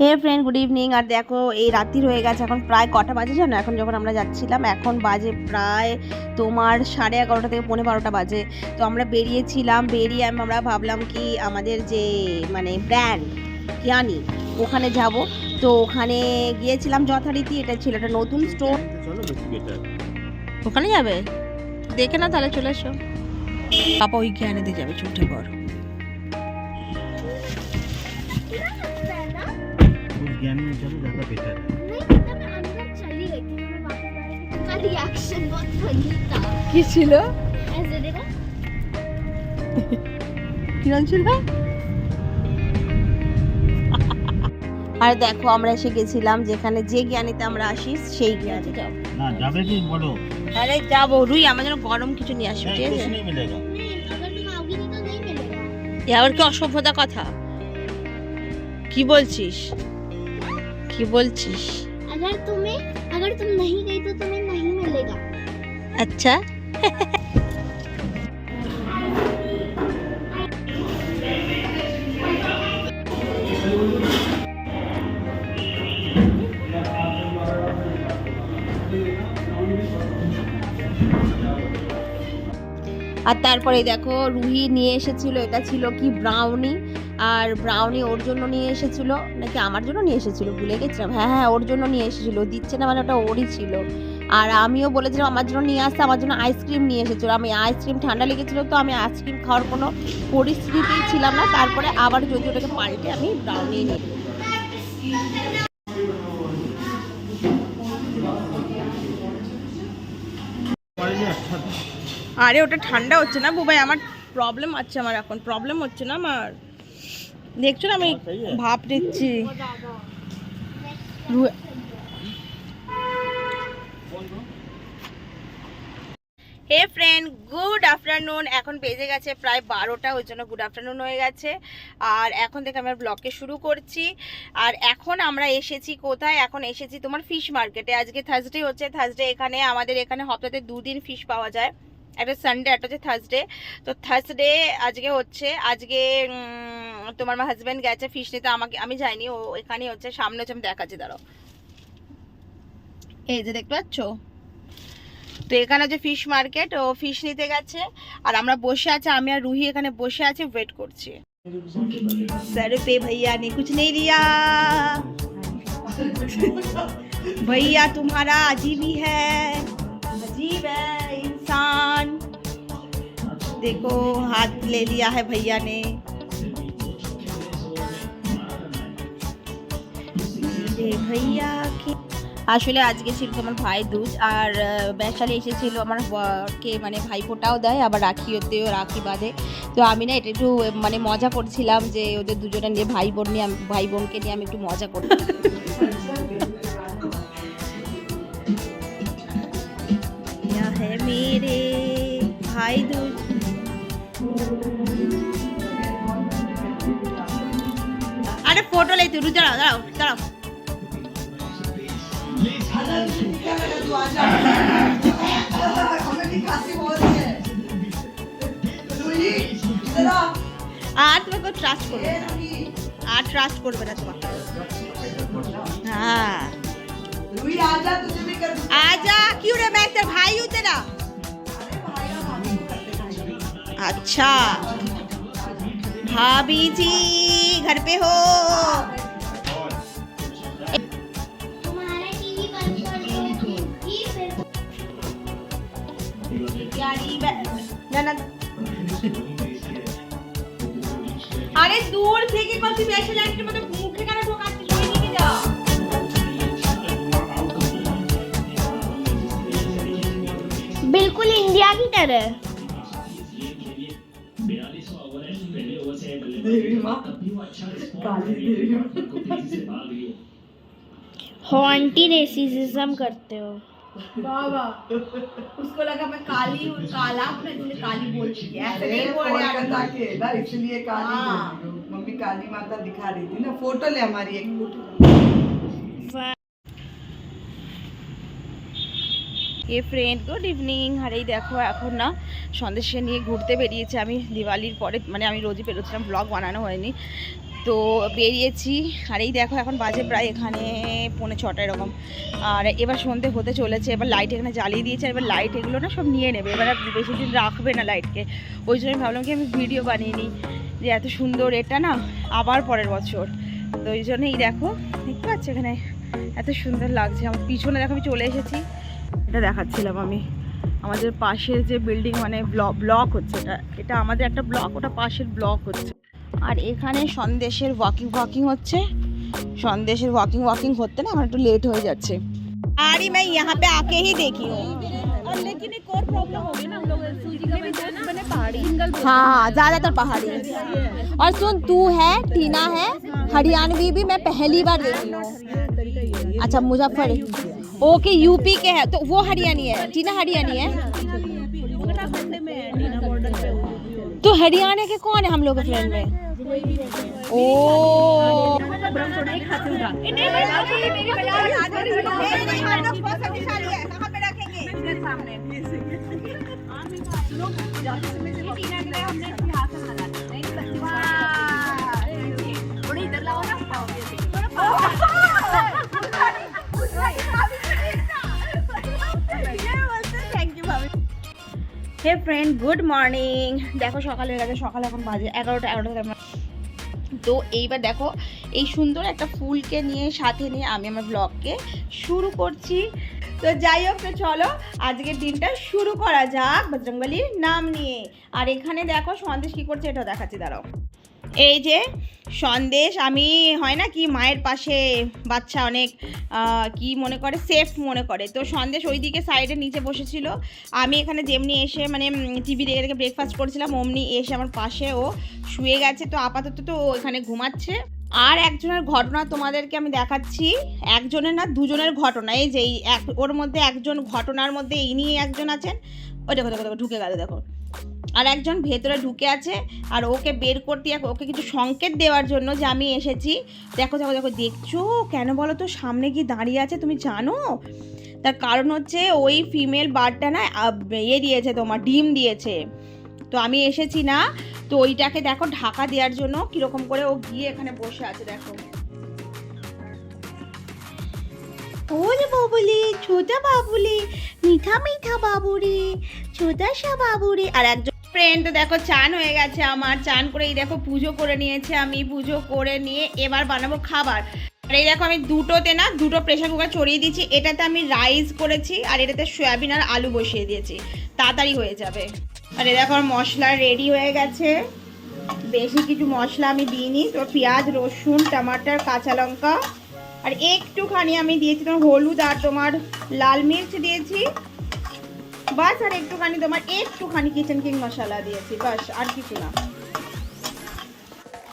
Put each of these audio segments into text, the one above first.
হে friend good evening আর দেখো এই রাত্রি হয়ে গেছে এখন প্রায় কটা বাজে জানো? এখন যখন আমরা যাচ্ছিলাম এখন বাজে প্রায় তোমার সাড়ে এগারোটা থেকে পৌনে বারোটা বাজে। তো আমরা বেরিয়েছিলাম বেরিয়ে আমি- আমরা ভাবলাম কি আমাদের যে মানে ব্র্যান্ড কিয়ানি ওখানে যাব। তো ওখানে গিয়েছিলাম যথারীতি এটা ছিল একটা নতুন স্টোর ওখানে যাবে? দেখে না তাহলে চলে এসো। পাপা ওই জ্ঞানেতে যাবে ছুটে পর उस ज्ञान में चलो ज़्यादा बेटर है नहीं पता मैं अंदर चली गई थी मैं वापस आ रही थी का रिएक्शन बहुत फनी था কি ছিল ऐसे देखा কিরণ ছিল আর দেখো আমরা এসে গেছিলাম যেখানে যে জ্ঞানীতে আমরা আসি সেই জ্ঞানী যাও ना जावे की बोलो আরে যাবো রুই আমার জন্য গরম কিছু নিয়ে আসবে ঠিক नहीं, कुछ আছে नहीं मिलेगा नहीं अगर तुम आओगी नहीं तो नहीं मिलेगा এ আবার কি অসভ্যতা কথা কি বলছিস কি বলছিস अगर तुम्हें अगर तुम नहीं गई तो तुम्हें नहीं मिलेगा আচ্ছা আর তারপরে দেখো রুহি নিয়ে এসেছিল এটা ছিল কি ব্রাউনি আর ব্রাউনি ওর জন্য নিয়ে এসেছিল, নাকি আমার জন্য নিয়ে এসেছিল? ভুলে গেছিলাম। হ্যাঁ হ্যাঁ ওর জন্য নিয়ে এসেছিল। দিচ্ছে না মানে ওটা ওরই ছিল। আর আমিও বলেছিলাম আমার জন্য নিয়ে আসতে, আমার জন্য আইসক্রিম নিয়ে এসেছিল। আমি আইসক্রিম ঠান্ডা লেগেছিলো তো আমি আইসক্রিম খাওয়ার কোনো পরিস্থিতিতেই ছিলাম না। তারপরে আবার যদি ওটাকে পাল্টে আমি ব্রাউনি নিয়ে আরে, ওটা ঠান্ডা হচ্ছে না বুবাই আমার প্রবলেম আছে আমার এখন। প্রবলেম হচ্ছে না আমার? দেখছ না আমি ভাব দিচ্ছি হে ফ্রেন্ড গুড আফটারনুন এখন বেজে গেছে প্রায় বারোটা, ওই জন্য গুড আফটারনুন হয়ে গেছে। আর এখন থেকে আমি ব্লগকে শুরু করছি। আর এখন আমরা এসেছি কোথায়? এখন এসেছি তোমার ফিশ মার্কেটে আজকে থার্সডে হচ্ছে। থার্সডে এখানে আমাদের এখানে হপ্তাতে দুদিন ফিশ পাওয়া যায়। একটা সানডে একটা হচ্ছে থার্সডে তো থার্সডে আজকে হচ্ছে আজকে উম, তোমার আমার হাজব্যান্ড গেছে ফিশ নিতে আমাকে আমি যাইনি ও এখানে হচ্ছে সামনে হচ্ছে আমি দেখাচ্ছি দাঁড়াও এই যে দেখতে পাচ্ছ তো এখানে যে ফিশ মার্কেট ও ফিশ নিতে গেছে আর আমরা বসে আছি আমি আর রুহি এখানে বসে আছি ওয়েট করছি सर पे भैया ने कुछ नहीं दिया भैया तुम्हारा अजीब ही है अजीब है इंसान देखो हाथ ले लिया है भैया ने मेरे भैया की আসলে আজকে ছিল তোমার ভাই দুজ আর আহ, বৈশালী এসেছিল আমার কে মানে ভাইফোঁটাও দেয় আবার রাখিওতেও রাখি বাঁধে তো আমি না এটা একটু আহ, মানে মজা করছিলাম যে ওদের দুজনে নিয়ে ভাই বোন নিয়ে আমি- ভাই বোনকে নিয়ে আমি একটু মজা করি ফটো লে তুই দাঁড়াও দাঁড়াও দাঁড়াও আর তোমাকে ট্রাস্ট করবে না আর ট্রাস্ট করবে না তোমাকে हाँ आजा क्यों रे मैं तेरा भाई हूँ तेरा अच्छा भाभी जी घर पे हो तुम्हारा टीवी बंद कर दो ये फिर यारी না না আরে দূর থেকে কত বেশি লাগছে মতো মুখে কেন ঢোকাচ্ছিস ওই দিকে যা बिल्कुल इंडिया की तरह हो एंटी रेसिज्म करते हो बाबा उसको लगा मैं काली हूँ काला हूँ तुमने इसलिए काली बोलती है ऐसे नहीं बोल रहे ना इसलिए काली। बोल हूँ। मम्मी काली माता दिखा रही थी ना फ़ोटो ले हमारी एक photo hey friend good evening আর এই দেখো, এখন না সন্দেশে নিয়ে ঘুরতে বেরিয়েছে। আমি দিওয়ালির পরে মানে আমি রোজই বেরোচ্ছিলাম ব্লগ বানানো হয়নি। তো বেরিয়েছি। আর এই দেখো, এখন বাজে প্রায় এখানে পৌনে ছটা এরকম। আর এবার সন্ধে হতে চলেছে, এবার লাইট এখানে জ্বালিয়ে দিয়েছে এবার লাইট এগুলো না সব নিয়ে নেবে। এবার বেশি দিন রাখবে না লাইটকে ওই জন্য আমি ভাবলাম কি আমি ভিডিও বানিয়ে নিই। যে এত সুন্দর এটা না, আবার পরের বছর। তো ওই জন্যই দেখো, দেখতে পাচ্ছ এখানে? এত সুন্দর লাগছে। আমার পিছনে দেখো আমি চলে এসেছি। এটা দেখাচ্ছিলাম আমি আমাদের পাশের যে বিল্ডিং মানে ব্লক ব্লক হচ্ছে এটা এটা আমাদের একটা ব্লক ওটা পাশের ব্লক হচ্ছে আর এখানে সন্দেশের ওয়াকিং ওয়াকিং হচ্ছে সন্দেশের ওয়াকিং ওয়াকিং করতে না আমার একটু লেট হয়ে যাচ্ছে আরে मैं यहाँ पे आके ही देखी हूँ लेकिन एक और प्रॉब्लम हो गई ना हम लोग सूजी का बनता है ना बने पहाड़ी सिंगल हाँ ज्यादातर पहाड़ी और सुन तू है टीना है हरियाणवी भी मैं पहली बार देखी हूँ अच्छा मुजफ्फर ओके यूपी के है तो वो हरियाणी है टीना हरियाणी है। उत्तराखंड में है टीना बॉर्डर पे तो हरियाणा के कौन है हम लोग के फ्रेंड में? ओ। হে ফ্রেন্ড গুড মর্নিং দেখো সকালে গেছে, সকালে এখন বাজে এগারোটা এগারোটা তো এইবার দেখো, এই সুন্দর একটা ফুলকে নিয়ে, সাথে নিয়ে আমি আমার ব্লগকে শুরু করছি। তো যাই হোক, তো চলো, আজকের দিনটা শুরু করা যাক বজরঙ্গলির নাম নিয়ে। আর এখানে দেখো সন্দেশ কী করছে, এটাও দেখাচ্ছি, দাঁড়াও। এই যে সন্দেশ, আমি, হয় না কি, মায়ের পাশে বাচ্চা অনেক কি মনে করে সেফ মনে করে। তো সন্দেশ ওইদিকে সাইডে নিচে বসেছিল। আমি এখানে যেমনি এসে মানে টিভি দেখে দেখে ব্রেকফাস্ট করেছিলাম, অমনি এসে আমার পাশে ও শুয়ে গেছে। তো আপাতত তো ও এখানে ঘুমাচ্ছে। আর একজনের ঘটনা তোমাদেরকে আমি দেখাচ্ছি। একজনের না, দুজনের ঘটনা। এই যে এক, ওর মধ্যে একজন ঘটনার মধ্যে এই ইনি একজন আছেন। ওই দেখো দেখো দেখো, ঢুকে গেল, দেখো। আর একজন ভেতরে ঢুকে আছে আর ওকে বের করতে ওকে কিছু সংকেত দেওয়ার জন্য যে আমি এসেছি। দেখো দেখো দেখো, দেখছ? কেন বলো তো? সামনে কি দাঁড়িয়ে আছে, তুমি জানো? তার কারণ হচ্ছে ওই ফিমেল বার্ডটা না ইয়ে দিয়েছে তোমার, ডিম দিয়েছে। তো আমি এসেছি না, তো ওইটাকে দেখো ঢাকা দেওয়ার জন্য কীরকম করে ও গিয়ে এখানে বসে আছে, দেখো। ওরে বাবুলি, ছোটা বাবুলি, মিঠা মিঠা বাবুরি, ছোটা সা আর একজন ফ্রেন্ড দেখো, চান হয়ে গেছে আমার। চান করে এই দেখো, পুজো করে নিয়েছে আমি, পুজো করে নিয়ে এবার বানাবো খাবার। আর এই দেখো, আমি দুটোতে না, দুটো প্রেশার কুকার চড়িয়ে দিয়েছি। এটাতে আমি রাইস করেছি, আর এটাতে সয়াবিন আর আলু বসিয়ে দিয়েছি। তাড়াতাড়ি হয়ে যাবে। আর এই দেখো মশলা রেডি হয়ে গেছে। বেশি কিছু মশলা আমি দিইনি। তো পেঁয়াজ, রসুন, টমাটার, কাঁচা লঙ্কা। আর একটুখানি আমি দিয়েছি তোমার হলুদ আর তোমার লাল মির্চ দিয়েছি। বাস আর একটুখানি তোমার একটুখানি কিচেন কিং মশলা দিয়েছি, বাস, আর কিছু না।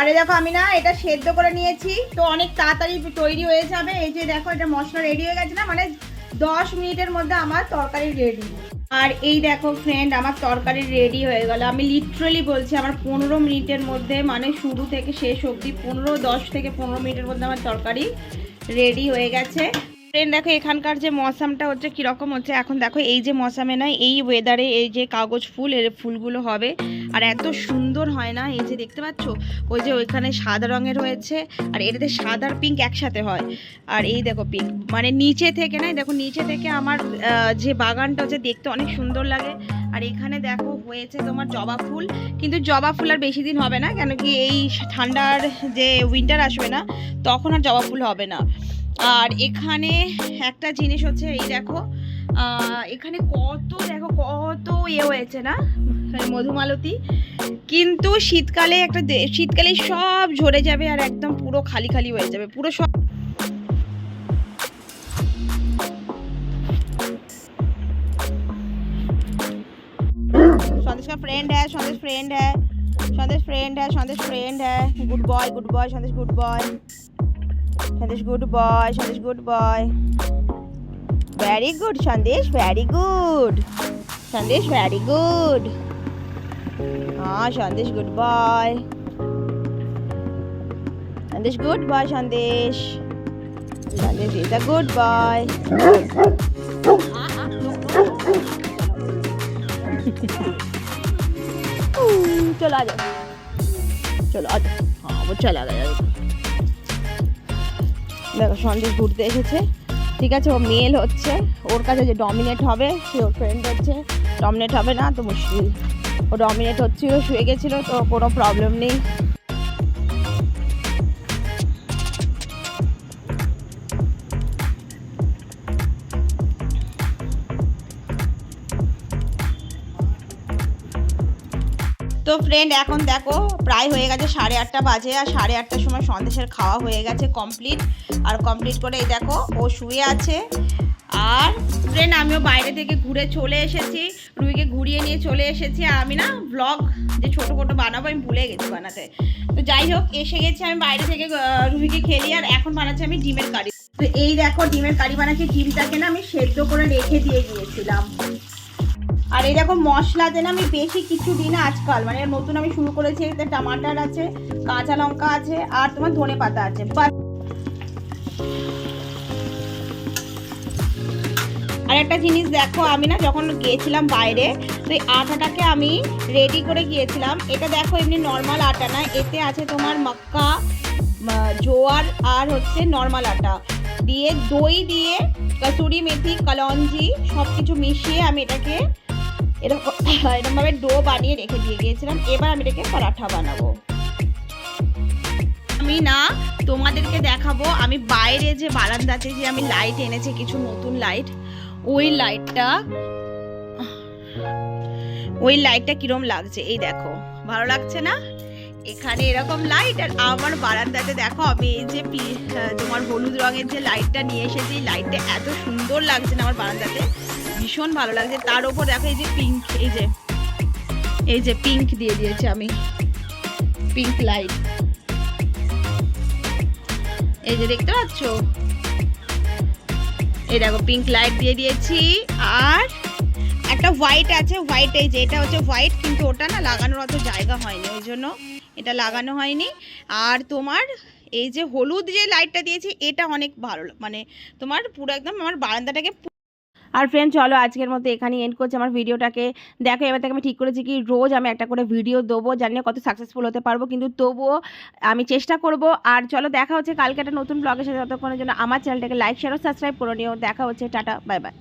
আরে দেখো, আমি না এটা সেদ্ধ করে নিয়েছি, তো অনেক তাড়াতাড়ি তৈরি হয়ে যাবে। এই যে দেখো, এটা মশলা রেডি হয়ে গেছে না মানে দশ মিনিটের মধ্যে আমার তরকারি রেডি আর এই দেখো ফ্রেন্ড আমার তরকারি রেডি হয়ে গেল। আমি লিটারালি বলছি, আমার পনেরো মিনিটের মধ্যে মানে শুরু থেকে শেষ অবধি পনেরো, দশ থেকে পনেরো মিনিটের মধ্যে আমার তরকারি রেডি হয়ে গেছে। ফ্রেন্ড দেখো, এখানকার যে মৌসামটা হচ্ছে কীরকম হচ্ছে, এখন দেখো, এই যে মৌসামে না এই ওয়েদারে এই যে কাগজ ফুল, এর ফুলগুলো হবে। আর এত সুন্দর হয় না, এই যে দেখতে পাচ্ছ? ওই যে ওইখানে সাদা রঙের হয়েছে, আর এটাতে সাদা আর পিঙ্ক একসাথে হয়। আর এই দেখো পিঙ্ক মানে নিচে থেকে না দেখো, নিচে থেকে আমার যে বাগানটা হচ্ছে দেখতে অনেক সুন্দর লাগে। আর এখানে দেখো, হয়েছে তোমার জবা ফুল, কিন্তু জবা ফুল আর বেশি দিন হবে না, কেন কি এই ঠান্ডার যে উইন্টার আসবে না, তখন আর জবা ফুল হবে না। আর এখানে একটা জিনিস হচ্ছে এই দেখো আহ, এখানে কত দেখো কত ইয়ে হয়েছে না এই মধুমালতী কিন্তু শীতকালে একটা দে- শীতকালে সব ঝরে যাবে আর একদম পুরো খালি খালি হয়ে যাবে পুরো সব संदेश का फ्रेंड है संदेश फ्रेंड है संदेश फ्रेंड है संदेश फ्रेंड है good boy good boy Sandesh good boy Sandesh good boy Sandesh good boy very good Sandesh very good Sandesh very good হ্যাঁ Sandesh good boy Sandesh good boy Sandesh Sandesh is a good boy চলো আজ চলো আজ হ্যাঁ চলো আগে দেখো সন্দেশ ঘুরতে এসেছে। ঠিক আছে, ও মেল হচ্ছে। ওর কাছে যে ডমিনেট হবে, সে ওর ফ্রেন্ড হচ্ছে। ডমিনেট হবে না, তো মুশকিল। ও ডমিনেট হচ্ছিল, শুয়ে গেছিল, তো কোনো প্রবলেম নেই। ফ্রেন্ড এখন দেখো, প্রায় হয়ে গেছে সাড়ে আটটা বাজে আর সাড়ে আটটার সময় সন্দেশের খাওয়া হয়ে গেছে কমপ্লিট আর কমপ্লিট করে এই দেখো, ও শুয়ে আছে। আর ফ্রেন্ড আমিও বাইরে থেকে ঘুরে চলে এসেছি। রুইকে ঘুরিয়ে নিয়ে চলে এসেছি। আর আমি না ব্লগ যে ছোটো ছোটো বানাবো, আমি ভুলে গেছি বানাতে। তো যাই হোক, এসে গেছি আমি বাইরে থেকে রুহিকে খেলি। আর এখন বানাচ্ছি আমি ডিমের কারি। তো এই দেখো, ডিমের কারি বানাচ্ছি। ডিমটাকে না আমি সেদ্ধ করে রেখে দিয়ে গিয়েছিলাম। আর এরকম মশলা মশলাতে না আমি বেশি কিছু দিই না আজকাল। মানে নতুন আমি শুরু করেছি, এতে টমাটার আছে, কাঁচা লঙ্কা আছে, আর তোমার ধনে পাতা আছে। আর একটা জিনিস দেখো, আমি না যখন গিয়েছিলাম বাইরে, তো এই আটাটাকে আমি রেডি করে গিয়েছিলাম। এটা দেখো এমনি নর্মাল আটা না, এতে আছে তোমার মাক্কা জোয়ার আর হচ্ছে নর্মাল আটা। দিয়ে দই দিয়ে কসুরি মেথি, কলঞ্জি সব কিছু মিশিয়ে আমি এটাকে এরকম এরকমভাবে ডো বানিয়ে রেখে দিয়ে গিয়েছিলাম। এবার আমি এটাকে পরাঠা বানাবো। আমি না তোমাদেরকে দেখাবো, আমি বাইরে যে বারান্দাতে যে আমি লাইট এনেছি, কিছু নতুন লাইট ওই লাইটটা ওই লাইটটা কিরম লাগছে? এই দেখো, ভালো লাগছে না? এখানে এরকম লাইট আর আমার বারান্দাতে দেখো, আমি এই যে তোমার হলুদ রঙের যে লাইটটা নিয়ে এসেছি লাইটটা এত সুন্দর লাগছে না আমার বারান্দাতে। ভীষণ ভালো লাগছে তার উপর দেখো এই যে পিঙ্ক এই যে এই যে পিঙ্ক দিয়ে দিয়েছি আমি। পিঙ্ক লাইট এই যে দেখতে পাচ্ছ? এই দেখো পিঙ্ক লাইট দিয়ে দিয়েছি। আর একটা হোয়াইট আছে হোয়াইট এই যে, এটা হচ্ছে হোয়াইট কিন্তু ওটা না লাগানোর অত জায়গা হয়নি, ওই জন্য এটা লাগানো হয়নি। আর তোমার এই যে হলুদ যে লাইটটা দিয়েছি, এটা অনেক ভালো মানে তোমার পুরো একদম আমার বারান্দাটাকে আর ফ্রেন্ড চলো আজকের মতো এখানে এন্ড করছি আমার ভিডিওটাকে দেখো, এবার থেকে আমি ঠিক করেছি কি, রোজ আমি একটা করে ভিডিও দেবো, জানি না কত সাকসেসফুল হতে পারব, কিন্তু তবুও আমি চেষ্টা করব। আর চলো, দেখা হচ্ছে কালকে একটা নতুন ব্লগের সাথে ততক্ষণের জন্য। আমার চ্যানেলটাকে লাইক শেয়ার ও সাবস্ক্রাইব করে নিও। দেখা হচ্ছে, টাটা বাই বাই